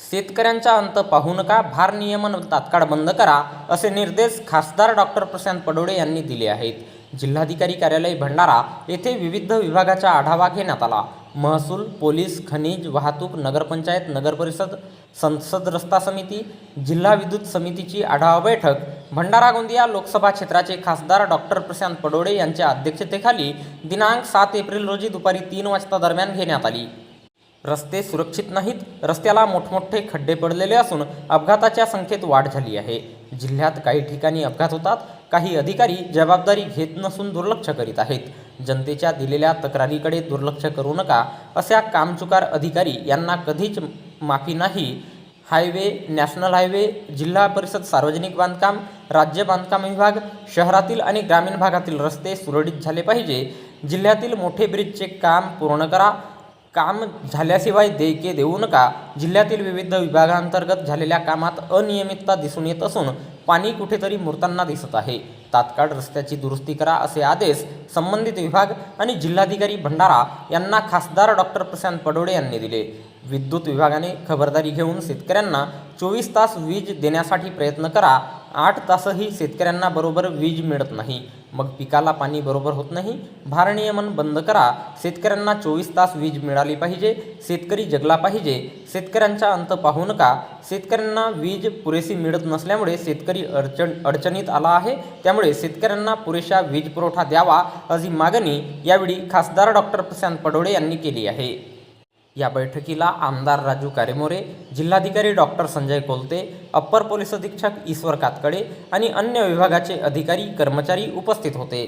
शेतकऱ्यांचा अंत पाहू नका भार नियमन तात्काळ बंद करा असे निर्देश खासदार डॉक्टर प्रशांत पडोळे यांनी दिले आहेत. जिल्हाधिकारी कार्यालय भंडारा येथे विविध विभागाचा आढावा घेण्यात आला. महसूल पोलीस खनिज वाहतूक नगरपंचायत नगरपरिषद संसद रस्ता समिती जिल्हा विद्युत समितीची आढावा बैठक भंडारा गोंदिया लोकसभा क्षेत्राचे खासदार डॉक्टर प्रशांत पडोळे यांच्या अध्यक्षतेखाली दिनांक सात एप्रिल रोजी दुपारी तीन वाजता दरम्यान घेण्यात आली. रस्ते सुरक्षित नाहीत रस्त्याला मोठमोठे खड्डे पडलेले असून अपघाताच्या संख्येत वाढ झाली आहे. जिल्ह्यात काही ठिकाणी अपघात होतात काही अधिकारी जबाबदारी घेत नसून दुर्लक्ष करीत आहेत. जनतेच्या दिलेल्या तक्रारीकडे दुर्लक्ष करू नका अशा कामचुकार अधिकारी यांना कधीच माफी नाही. हायवे नॅशनल हायवे जिल्हा परिषद सार्वजनिक बांधकाम राज्य बांधकाम विभाग शहरातील आणि ग्रामीण भागातील रस्ते सुरळीत झाले पाहिजे. जिल्ह्यातील मोठे ब्रिजचे काम पूर्ण करा काम झाल्याशिवाय देयके देऊ नका. जिल्ह्यातील विविध विभागांतर्गत झालेल्या कामात अनियमितता दिसून येत असून पाणी कुठेतरी मुरताना दिसत आहे. तात्काळ रस्त्याची दुरुस्ती करा असे आदेश संबंधित विभाग आणि जिल्हाधिकारी भंडारा यांना खासदार डॉक्टर प्रशांत पडोळे यांनी दिले. विद्युत विभागाने खबरदारी घेऊन शेतकऱ्यांना चोवीस तास वीज देण्यासाठी प्रयत्न करा. आठ तासही शेतकऱ्यांना बरोबर वीज मिळत नाही. मग पिकाला पाणी बरोबर होत नाही. भारनियमन बंद करा. शेतकऱ्यांना चोवीस तास वीज मिळाली पाहिजे. शेतकरी जगला पाहिजे. शेतकऱ्यांचा अंत पाहू नका. शेतकऱ्यांना वीज पुरेशी मिळत नसल्यामुळे शेतकरी अडचण अडचणीत आला आहे. त्यामुळे शेतकऱ्यांना पुरेशा वीज पुरवठा द्यावा अशी मागणी यावेळी खासदार डॉक्टर प्रशांत पडोळे यांनी केली आहे. या बैठकीला आमदार राजू कारेमोरे जिल्हाधिकारी doctor Sanjay Kolte upper police अधीक्षक ईश्वर कातकडे आणि अन्य विभागाचे अधिकारी कर्मचारी उपस्थित होते.